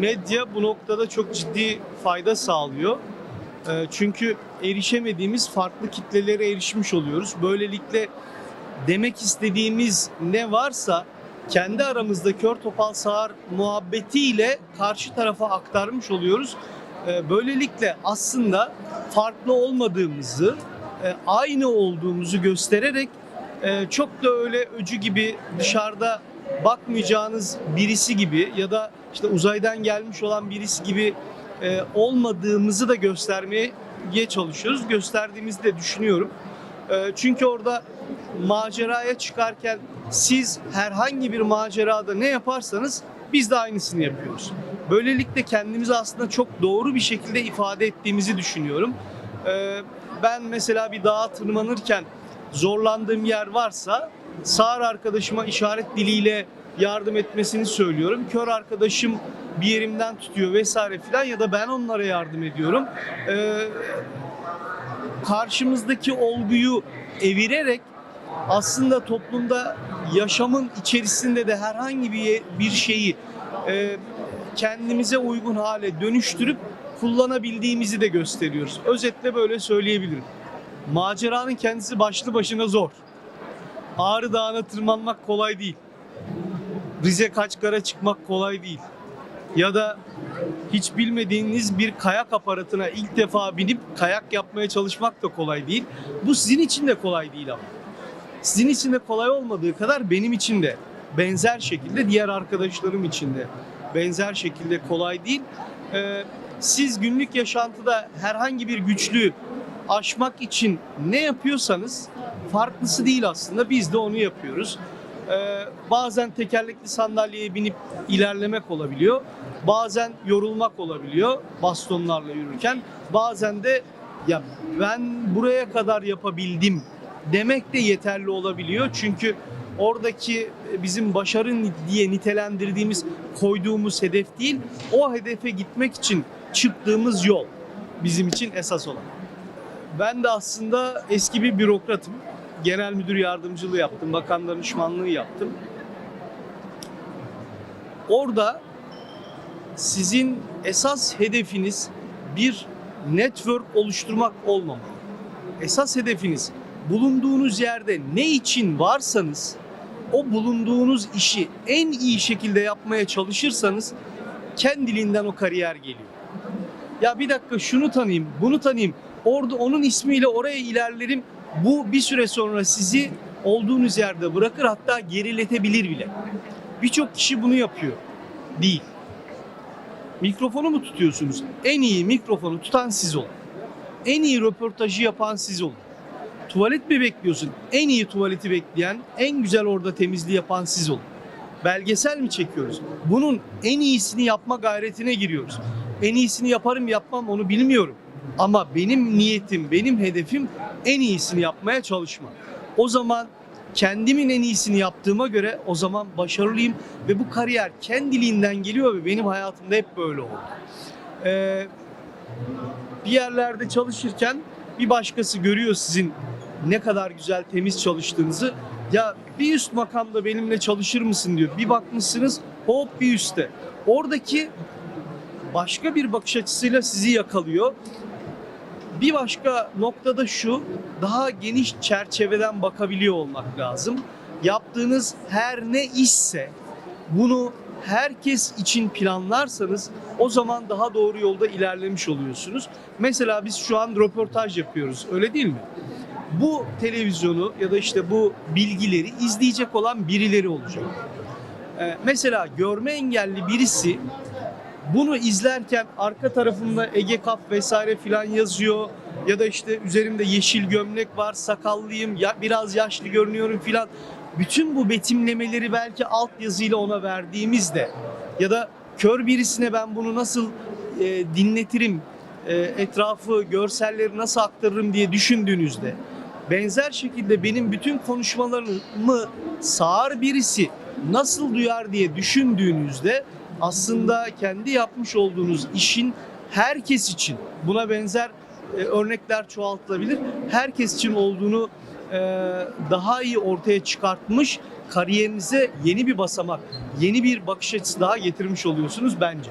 medya bu noktada çok ciddi fayda sağlıyor. Ee, Çünkü erişemediğimiz farklı kitlelere erişmiş oluyoruz. Böylelikle demek istediğimiz ne varsa kendi aramızda kör topal sağır muhabbetiyle karşı tarafa aktarmış oluyoruz. Ee, Böylelikle aslında farklı olmadığımızı, e, aynı olduğumuzu göstererek e, çok da öyle öcü gibi dışarıda bakmayacağınız birisi gibi ya da işte uzaydan gelmiş olan birisi gibi e, olmadığımızı da göstermeye çalışıyoruz. Gösterdiğimizi de düşünüyorum. E, çünkü orada maceraya çıkarken siz herhangi bir macerada ne yaparsanız biz de aynısını yapıyoruz. Böylelikle kendimizi aslında çok doğru bir şekilde ifade ettiğimizi düşünüyorum. E, ben mesela bir dağa tırmanırken zorlandığım yer varsa sağır arkadaşıma işaret diliyle yardım etmesini söylüyorum. Kör arkadaşım bir yerimden tutuyor vesaire filan ya da ben onlara yardım ediyorum. Ee, karşımızdaki olguyu evirerek aslında toplumda yaşamın içerisinde de herhangi bir bir şeyi e, kendimize uygun hale dönüştürüp kullanabildiğimizi de gösteriyoruz. Özetle böyle söyleyebilirim. Maceranın kendisi başlı başına zor. Ağrı Dağı'na tırmanmak kolay değil. Rize Kaçkar'a çıkmak kolay değil. Ya da hiç bilmediğiniz bir kayak aparatına ilk defa binip kayak yapmaya çalışmak da kolay değil. Bu sizin için de kolay değil ama. Sizin için de kolay olmadığı kadar benim için de benzer şekilde diğer arkadaşlarım için de benzer şekilde kolay değil. Ee, siz günlük yaşantıda herhangi bir güçlüğü aşmak için ne yapıyorsanız farklısı değil aslında. Biz de onu yapıyoruz. Ee, bazen tekerlekli sandalyeye binip ilerlemek olabiliyor. Bazen yorulmak olabiliyor bastonlarla yürürken. Bazen de ya ben buraya kadar yapabildim demek de yeterli olabiliyor. Çünkü oradaki bizim başarı diye nitelendirdiğimiz koyduğumuz hedef değil, o hedefe gitmek için çıktığımız yol bizim için esas olan. Ben de aslında eski bir bürokratım. Genel müdür yardımcılığı yaptım, bakan danışmanlığı yaptım. Orada sizin esas hedefiniz bir network oluşturmak olmamalı. Esas hedefiniz bulunduğunuz yerde ne için varsanız o bulunduğunuz işi en iyi şekilde yapmaya çalışırsanız kendiliğinden o kariyer geliyor. Ya bir dakika şunu tanıyayım, bunu tanıyayım. Orada onun ismiyle oraya ilerlerim. Bu bir süre sonra sizi olduğunuz yerde bırakır hatta geriletebilir bile. Birçok kişi bunu yapıyor. Değil. Mikrofonu mu tutuyorsunuz? En iyi mikrofonu tutan siz olun. En iyi röportajı yapan siz olun. Tuvalet mi bekliyorsun? En iyi tuvaleti bekleyen, en güzel orada temizliği yapan siz olun. Belgesel mi çekiyoruz? Bunun en iyisini yapma gayretine giriyoruz. En iyisini yaparım yapmam onu bilmiyorum. Ama benim niyetim, benim hedefim en iyisini yapmaya çalışmak. O zaman kendimin en iyisini yaptığıma göre o zaman başarılıyım ve bu kariyer kendiliğinden geliyor ve benim hayatımda hep böyle oldu. Ee, bir yerlerde çalışırken bir başkası görüyor sizin ne kadar güzel temiz çalıştığınızı. Ya bir üst makamda benimle çalışır mısın diyor. Bir bakmışsınız hop bir üstte. Oradaki başka bir bakış açısıyla sizi yakalıyor. Bir başka noktada şu, daha geniş çerçeveden bakabiliyor olmak lazım. Yaptığınız her ne işse bunu herkes için planlarsanız o zaman daha doğru yolda ilerlemiş oluyorsunuz. Mesela biz şu an röportaj yapıyoruz, öyle değil mi? Bu televizyonu ya da işte bu bilgileri izleyecek olan birileri olacak. Ee, mesela görme engelli birisi bunu izlerken arka tarafımda Ege Kap vesaire filan yazıyor ya da işte üzerimde yeşil gömlek var, sakallıyım, ya biraz yaşlı görünüyorum filan. Bütün bu betimlemeleri belki alt yazıyla ona verdiğimizde ya da kör birisine ben bunu nasıl e, dinletirim, e, etrafı, görselleri nasıl aktarırım diye düşündüğünüzde benzer şekilde benim bütün konuşmalarımı sağır birisi nasıl duyar diye düşündüğünüzde aslında kendi yapmış olduğunuz işin herkes için buna benzer e, örnekler çoğaltılabilir. Herkes için olduğunu e, daha iyi ortaya çıkartmış kariyerinize yeni bir basamak, yeni bir bakış açısı daha getirmiş oluyorsunuz bence.